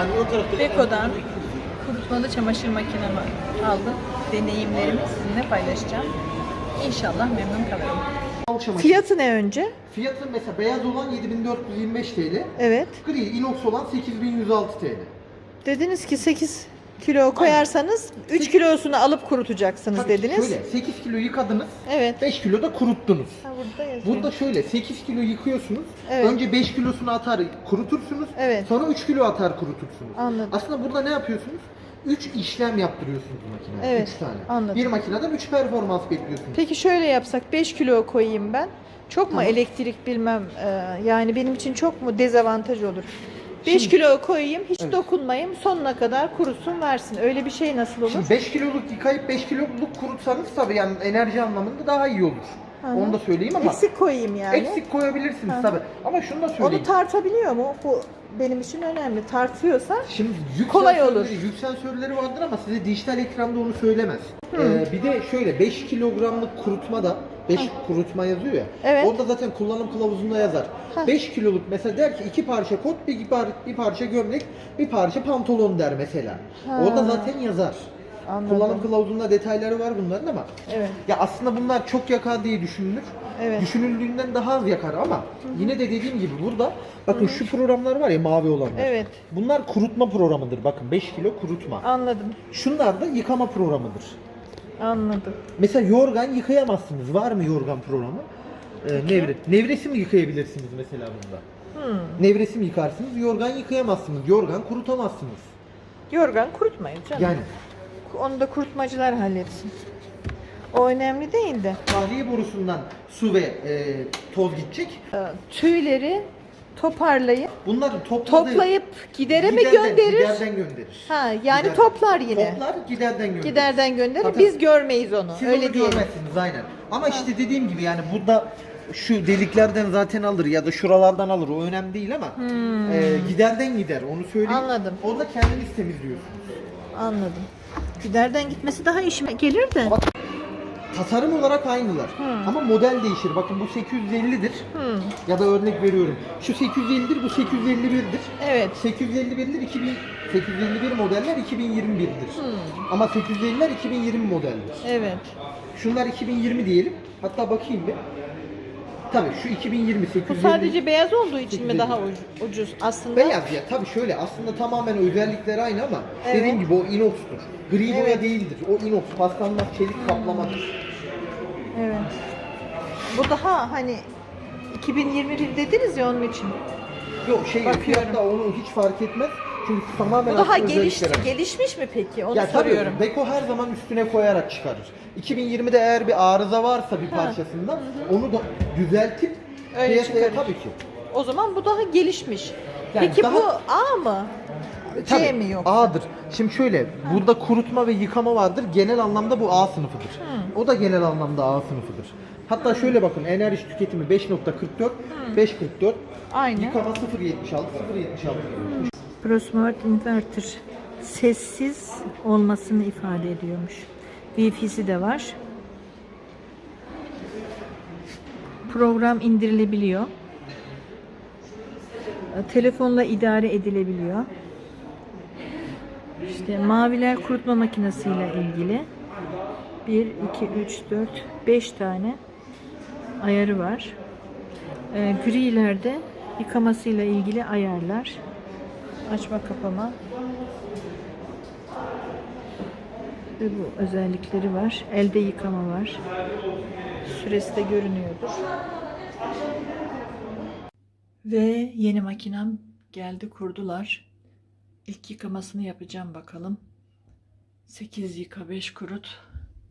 Hani Beko'dan kurutmalı çamaşır makinemi aldım. Deneyimlerimi sizinle paylaşacağım. İnşallah memnun kalırım. Fiyatı ne önce? Fiyatı mesela beyaz olan 7425 TL, Evet. gri inox olan 8106 TL. Dediniz ki 8 kilo koyarsanız 3 kilosunu alıp kurutacaksınız Tabii dediniz. Şöyle 8 kilo yıkadınız, Evet. 5 kilo da kuruttunuz. Ha, burada yazıyor. Burada şöyle 8 kilo yıkıyorsunuz. Evet. Önce 5 kilosunu atar kurutursunuz. Evet. Sonra 3 kilo atar kurutursunuz. Anladım. Aslında burada ne yapıyorsunuz? 3 işlem yaptırıyorsunuz makineye. Evet, 3 tane. anladım. Bir makineden 3 performans bekliyorsunuz. Peki şöyle yapsak 5 kilo koyayım ben. Çok mu Tamam. elektrik bilmem e, yani benim için çok mu dezavantaj olur? 5 Şimdi- kilo koyayım hiç Evet. dokunmayayım sonuna kadar kurusun versin. Öyle bir şey nasıl olur? Şimdi 5 kiloluk yıkayıp 5 kiloluk kurutsanız tabii yani enerji anlamında daha iyi olur. Hı hı. Onu da söyleyeyim ama Eksik koyayım yani. eksik koyabilirsiniz Hı hı. tabii. Ama şunu da söyleyeyim. Onu tartabiliyor mu? Bu benim için önemli. Tartıyorsa Şimdi yük Kolay sensörleri, olur. Yük sensörleri vardır ama size dijital ekranda onu söylemez. Ee, bir de şöyle 5 kilogramlık kurutma da 5 kurutma yazıyor ya. Evet. Orada zaten kullanım kılavuzunda yazar. Heh. 5 kiloluk mesela der ki iki parça kot, bir, par- bir parça gömlek, bir parça pantolon der mesela. Ha. Orada zaten yazar. Anladım. Kullanım kılavuzunda detayları var bunların ama evet. ya aslında bunlar çok yakar diye düşünülür. Evet. Düşünüldüğünden daha az yakar ama yine de dediğim gibi burada bakın şu programlar var ya mavi olanlar. Evet. Bunlar kurutma programıdır. Bakın 5 kilo kurutma. Anladım. Şunlar da yıkama programıdır. Anladım. Mesela yorgan yıkayamazsınız. Var mı yorgan programı? Ee, nevre. Nevresi mi yıkayabilirsiniz mesela bunda? Hmm. Nevresi mi yıkarsınız? Yorgan yıkayamazsınız. Yorgan kurutamazsınız. Yorgan kurutmayın canım. Yani Onu da kurutmacılar halletsin. O önemli değil de. tahliye borusundan su ve e, toz gidecek. Tüyleri toparlayıp Bunları topladı, toplayıp gidere mi giderden- gönderir? Giderden gönderir. Ha yani Gider- toplar yine. Toplar giderden gönderir. Giderden gönderir. Tabii. Biz görmeyiz onu. Siz Öyle onu diyelim. görmezsiniz aynen. Ama işte dediğim gibi yani burada şu deliklerden zaten alır ya da şuralardan alır o önemli değil ama e, giderden gider onu söyleyeyim. Hmm. Anladım. Orada kendiniz temizliyorsunuz. Anladım. Giderden gitmesi daha işime gelir de. Ama tasarım olarak aynılar. Hmm. Ama model değişir. Bakın bu 850'dir. Hmm. Ya da örnek veriyorum. Şu 850'dir, bu 851'dir. Evet. 851'ler 2000 851 modeller 2021'dir. Hmm. Ama 850'ler 2020 modeldir. Evet. Şunlar 2020 diyelim. Hatta bakayım bir. Tabii şu 2020 Bu 850. sadece beyaz olduğu için mi 850. daha uc- ucuz aslında? beyaz ya. Tabii şöyle aslında tamamen özellikleri aynı ama Evet. dediğim gibi o inox'tur. Gri boya Evet. değildir. O inox paslanmaz çelik kaplamadır. Evet. Bu daha hani 2021 dediniz ya onun için. Yok şey Bakıyorum. fiyatta onu hiç fark etmez. Çünkü tamamen Bu daha aslında aynı. gelişmiş mi peki? Onu Ya soruyorum. tabii Beko her zaman üstüne koyarak çıkarır. 2020'de eğer bir arıza varsa bir Ha. parçasında onu da düzeltip Öyle piyasaya çıkarır. tabii ki. O zaman bu daha gelişmiş. Yani Peki daha- bu A mı? C Tabii, mi yok? A'dır. Şimdi şöyle, burada kurutma ve yıkama vardır. Genel anlamda bu A sınıfıdır. O da genel anlamda A sınıfıdır. Hatta şöyle bakın, enerji tüketimi 5.44, 5.44. Aynı. Yıkama 0.76, 0.76. ProSmart Inverter sessiz olmasını ifade ediyormuş. Wi-Fi'si de var. Program indirilebiliyor. Telefonla idare edilebiliyor. İşte maviler kurutma makinesiyle ilgili 1, 2, 3, 4, 5 tane ayarı var. E, grilerde yıkamasıyla ilgili ayarlar. Açma kapama. Ve bu özellikleri var. Elde yıkama var. Süresi de görünüyordur. Ve yeni makinem geldi kurdular. İlk yıkamasını yapacağım bakalım. 8 yıka 5 kurut.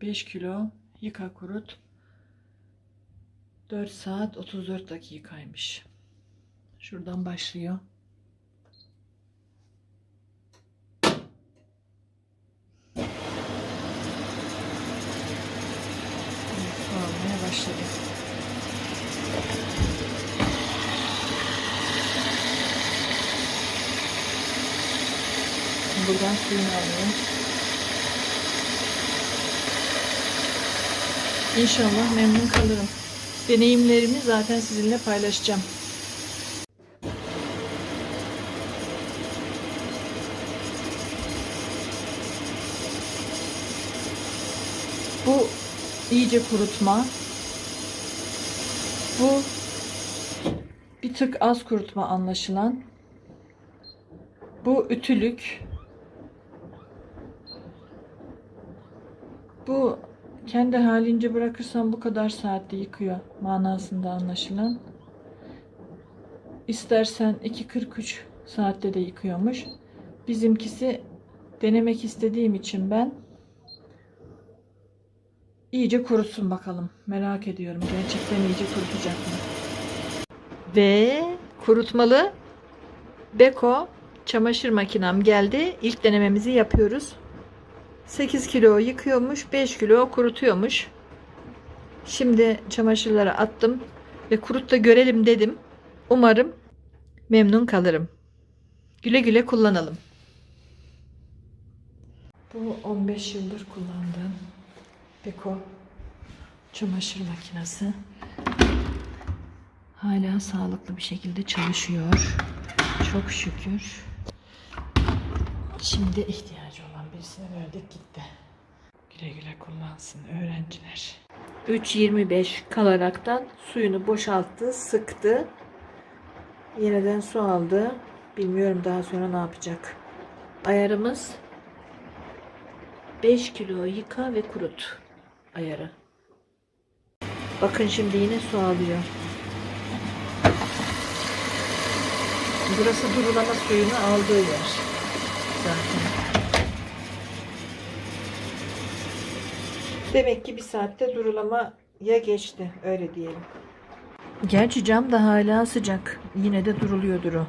5 kilo yıka kurut. 4 saat 34 dakikaymış. Şuradan başlıyor. Su almaya. buradan suyunu alıyorum. İnşallah memnun kalırım. Deneyimlerimi zaten sizinle paylaşacağım. Bu iyice kurutma. Bu bir tık az kurutma anlaşılan. Bu ütülük. Bu kendi halince bırakırsan bu kadar saatte yıkıyor manasında anlaşılan. İstersen 2.43 saatte de yıkıyormuş. Bizimkisi denemek istediğim için ben iyice kurusun bakalım. Merak ediyorum. Gerçekten iyice kurutacak mı? Ve kurutmalı Beko çamaşır makinem geldi. İlk denememizi yapıyoruz. 8 kilo yıkıyormuş, 5 kilo kurutuyormuş. Şimdi çamaşırları attım ve kurut da görelim dedim. Umarım memnun kalırım. Güle güle kullanalım. Bu 15 yıldır kullandığım Beko çamaşır makinesi. Hala sağlıklı bir şekilde çalışıyor. Çok şükür. Şimdi ihtiyacı olan birisine verdik gitti. Güle güle kullansın öğrenciler. 3.25 kalaraktan suyunu boşalttı, sıktı. Yeniden su aldı. Bilmiyorum daha sonra ne yapacak. Ayarımız 5 kilo yıka ve kurut ayarı. Bakın şimdi yine su alıyor. Burası durulama suyunu aldığı yer. Zaten. Demek ki bir saatte durulamaya geçti. Öyle diyelim. Gerçi cam da hala sıcak. Yine de duruluyordur o.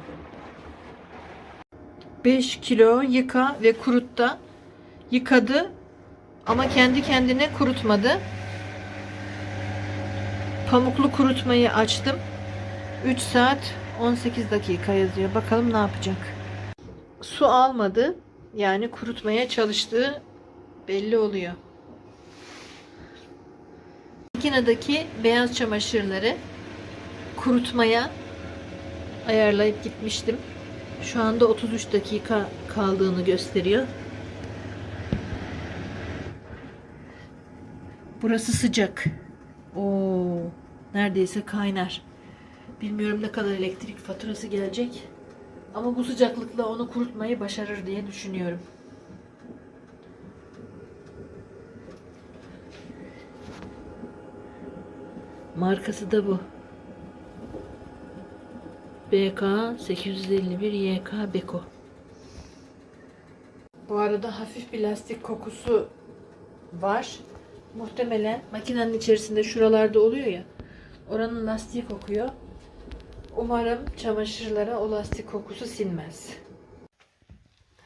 5 kilo yıka ve kurut da yıkadı ama kendi kendine kurutmadı. Pamuklu kurutmayı açtım. 3 saat 18 dakika yazıyor. Bakalım ne yapacak. Su almadı. Yani kurutmaya çalıştığı belli oluyor. Makinedeki beyaz çamaşırları kurutmaya ayarlayıp gitmiştim. Şu anda 33 dakika kaldığını gösteriyor. Burası sıcak. Oo, neredeyse kaynar. Bilmiyorum ne kadar elektrik faturası gelecek. Ama bu sıcaklıkla onu kurutmayı başarır diye düşünüyorum. Markası da bu. BK 851 YK Beko. Bu arada hafif bir lastik kokusu var. Muhtemelen makinenin içerisinde şuralarda oluyor ya. Oranın lastiği kokuyor. Umarım çamaşırlara o lastik kokusu sinmez.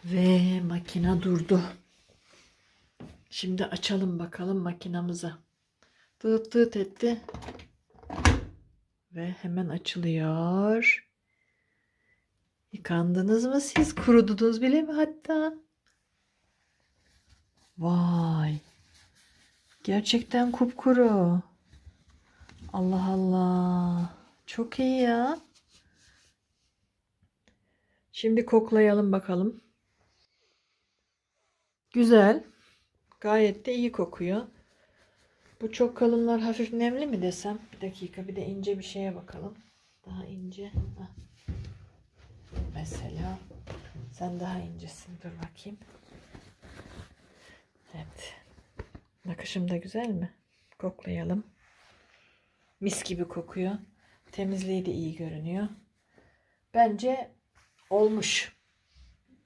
Ve makine durdu. Şimdi açalım bakalım makinamızı. Tıt tıt etti. Ve hemen açılıyor. Yıkandınız mı siz? Kurudunuz bile mi hatta? Vay. Gerçekten kupkuru. Allah Allah. Çok iyi ya. Şimdi koklayalım bakalım. Güzel. Gayet de iyi kokuyor. Bu çok kalınlar hafif nemli mi desem? Bir dakika bir de ince bir şeye bakalım. Daha ince. Heh. Mesela sen daha incesin. Dur bakayım. Evet. Nakışım da güzel mi? Koklayalım. Mis gibi kokuyor. Temizliği de iyi görünüyor. Bence olmuş.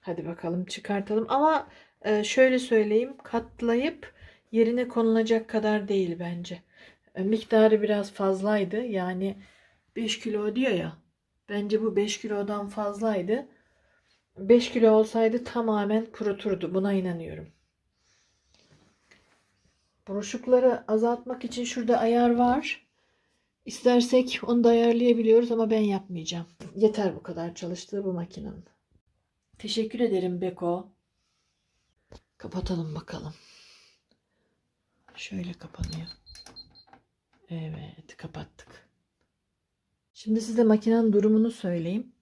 Hadi bakalım çıkartalım. Ama e, şöyle söyleyeyim. Katlayıp yerine konulacak kadar değil bence. E, Miktarı biraz fazlaydı. Yani 5 kilo diyor ya. Bence bu 5 kilodan fazlaydı. 5 kilo olsaydı tamamen kuruturdu. Buna inanıyorum. Buruşukları azaltmak için şurada ayar var. İstersek onu da ayarlayabiliyoruz ama ben yapmayacağım. Yeter bu kadar çalıştığı bu makinenin. Teşekkür ederim Beko. Kapatalım bakalım. Şöyle kapanıyor. Evet kapattık. Şimdi size makinenin durumunu söyleyeyim.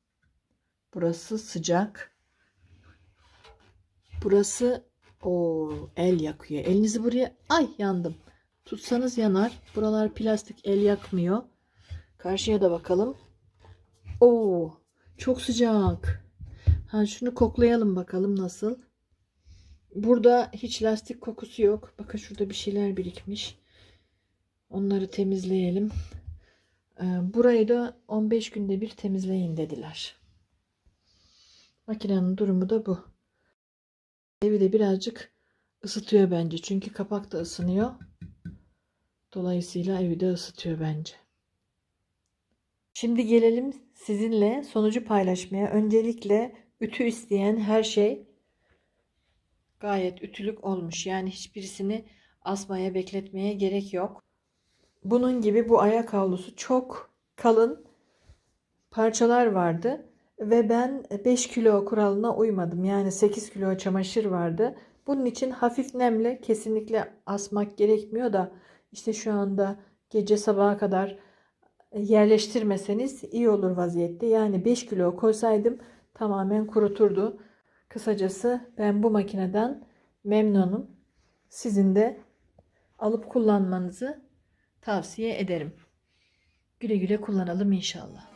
Burası sıcak. Burası Oo, el yakıyor. Elinizi buraya ay yandım. Tutsanız yanar. Buralar plastik el yakmıyor. Karşıya da bakalım. Oo, çok sıcak. Ha şunu koklayalım bakalım nasıl. Burada hiç lastik kokusu yok. Bakın şurada bir şeyler birikmiş. Onları temizleyelim. Ee, burayı da 15 günde bir temizleyin dediler. Makinenin durumu da bu. Evi de birazcık ısıtıyor bence. Çünkü kapak da ısınıyor. Dolayısıyla evi de ısıtıyor bence. Şimdi gelelim sizinle sonucu paylaşmaya. Öncelikle ütü isteyen her şey gayet ütülük olmuş. Yani hiçbirisini asmaya, bekletmeye gerek yok. Bunun gibi bu ayak havlusu çok kalın parçalar vardı ve ben 5 kilo kuralına uymadım. Yani 8 kilo çamaşır vardı. Bunun için hafif nemle kesinlikle asmak gerekmiyor da işte şu anda gece sabaha kadar yerleştirmeseniz iyi olur vaziyette. Yani 5 kilo koysaydım tamamen kuruturdu. Kısacası ben bu makineden memnunum. Sizin de alıp kullanmanızı tavsiye ederim. Güle güle kullanalım inşallah.